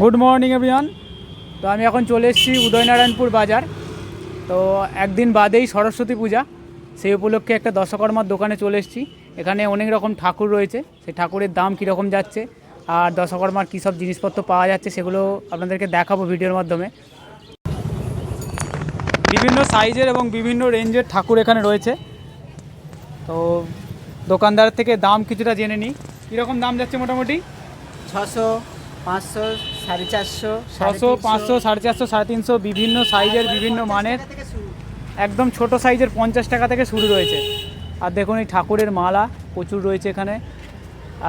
Good morning everyone তো আমি এখন চলে এসেছি উদয়নারায়ণপুর বাজার। তো একদিন বাদেই সরস্বতী পূজা। সেই উপলক্ষে একটা দশকর্মার দোকানে চলে এসেছি। এখানে অনেক রকম ঠাকুর রয়েছে। সেই ঠাকুরের দাম কীরকম যাচ্ছে আর দশকর্মার কী সব জিনিসপত্র পাওয়া যাচ্ছে সেগুলো আপনাদেরকে দেখাবো ভিডিওর মাধ্যমে। বিভিন্ন সাইজের এবং বিভিন্ন রেঞ্জের ঠাকুর এখানে রয়েছে। তো দোকানদার থেকে দাম কিছুটা জেনে নিই। কীরকম দাম যাচ্ছে মোটামুটি? ছশো। পাঁচশো সাড়ে চারশো ছশো পাঁচশো সাড়ে চারশো সাড়ে তিনশো বিভিন্ন সাইজের বিভিন্ন মানের। একদম ছোট সাইজের পঞ্চাশ টাকা থেকে শুরু রয়েছে। আর দেখুন এই ঠাকুরের মালা প্রচুর রয়েছে এখানে।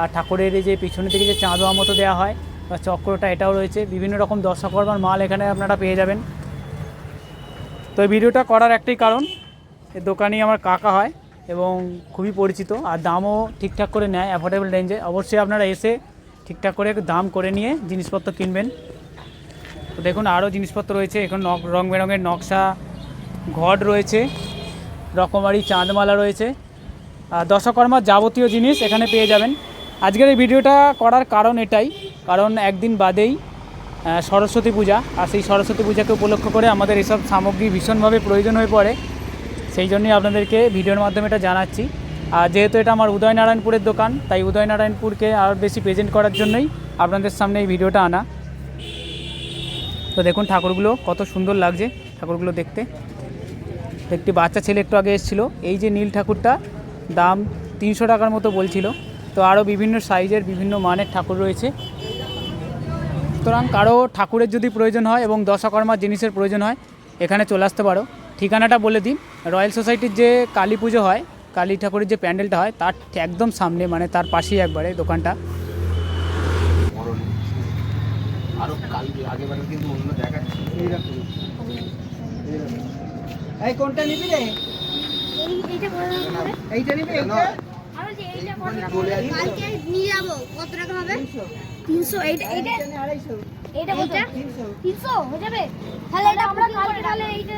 আর ঠাকুরের এই যে পিছনের দিকে যে চাঁদোয়া মতো দেওয়া হয় বা চক্রটা এটাও রয়েছে। বিভিন্ন রকম দর্শকর্মার মাল এখানে আপনারা পেয়ে যাবেন। তো এই ভিডিওটা করার একটাই কারণ এই দোকানই আমার কাকা হয় এবং খুবই পরিচিত। আর দামও ঠিকঠাক করে নেয় অ্যাফোর্ডেবল রেঞ্জে অবশ্যই আপনারা এসে ঠিকঠাক করে দাম করে নিয়ে জিনিসপত্র কিনবেন। তো দেখুন, আরও জিনিসপত্র রয়েছে। এখন রং বেরঙের নকশা ঘট রয়েছে। রকমারি চাঁদমালা রয়েছে। আর দশকর্মার যাবতীয় জিনিস এখানে পেয়ে যাবেন। আজকের এই ভিডিওটা করার কারণ এটাই। কারণ একদিন বাদেই সরস্বতী পূজা। আর সেই সরস্বতী পূজাকে উপলক্ষ করে আমাদের এসব সামগ্রী ভীষণভাবে প্রয়োজন হয়ে পড়ে। সেই জন্যই আপনাদেরকে ভিডিওর মাধ্যমে এটা জানাচ্ছি। আর যেহেতু এটা আমার উদয়নারায়ণপুরের দোকান, তাই উদয়নারায়ণপুরকে আরও বেশি প্রেজেন্ট করার জন্যই আপনাদের সামনে এই ভিডিওটা আনা। তো দেখুন ঠাকুরগুলো কত সুন্দর লাগছে ঠাকুরগুলো দেখতে। একটি বাচ্চা ছেলে একটু আগে এসেছিল, এই যে নীল ঠাকুরটা, দাম তিনশো টাকার মতো বলছিল। তো আরও বিভিন্ন সাইজের, বিভিন্ন মানের ঠাকুর রয়েছে। সুতরাং কারও ঠাকুরের যদি প্রয়োজন হয় এবং দশকর্মার জিনিসের প্রয়োজন হয়, এখানে চলে আসতে পারো। ঠিকানাটা বলে দিন রয়্যাল সোসাইটির যে কালী পুজো হয় কালী ঠাকুরের যে প্যান্ডেলটা হয় তার একদম সামনে মানে তার পাশেই একবারে দোকানটা। আরও কালকে আগেবারে কিন্তু অন্য দেখাচ্ছে। এই কোনটা নিবি রে? এইটা বড় এইটা নিবি এইটা? আর যে এইটা কত টাকা চলে আসবে। কালকে নিয়ে যাব। কত টাকা হবে? 300 এইটা এইটা আড়াইশো? এইটা কত? 300 হয়ে যাবে? তাহলে এটা আমরা কালকে তাহলে এইটা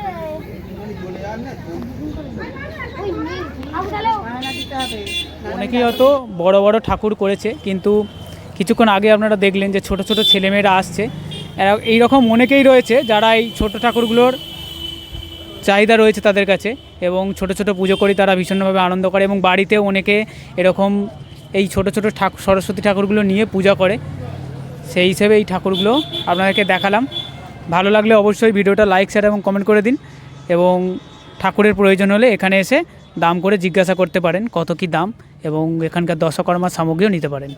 অনেকেই হয়তো বড় বড় ঠাকুর করেছে কিন্তু কিছুক্ষণ আগে আপনারা দেখলেন যে ছোট ছোট ছেলেমেয়েরা আসছে। এই রকম অনেকেই রয়েছে যারা এই ছোট ঠাকুরগুলোর চাহিদা রয়েছে তাদের কাছে এবং ছোট ছোট পুজো করে তারা ভীষণভাবে আনন্দ করে এবং বাড়িতেও অনেকে এরকম এই ছোট ছোট ঠাকুর সরস্বতী ঠাকুরগুলো নিয়ে পূজা করে। সেই হিসেবে এই ঠাকুরগুলো আপনাদেরকে দেখালাম। ভালো লাগলে অবশ্যই ভিডিওটা লাইক শেয়ার এবং কমেন্ট করে দিন এবং ঠাকুরের প্রয়োজন হলে এখানে এসে দাম করে জিজ্ঞাসা করতে পারেন কত কি দাম এবং এখানকার দশকর্মার সামগ্রীও নিতে পারেন।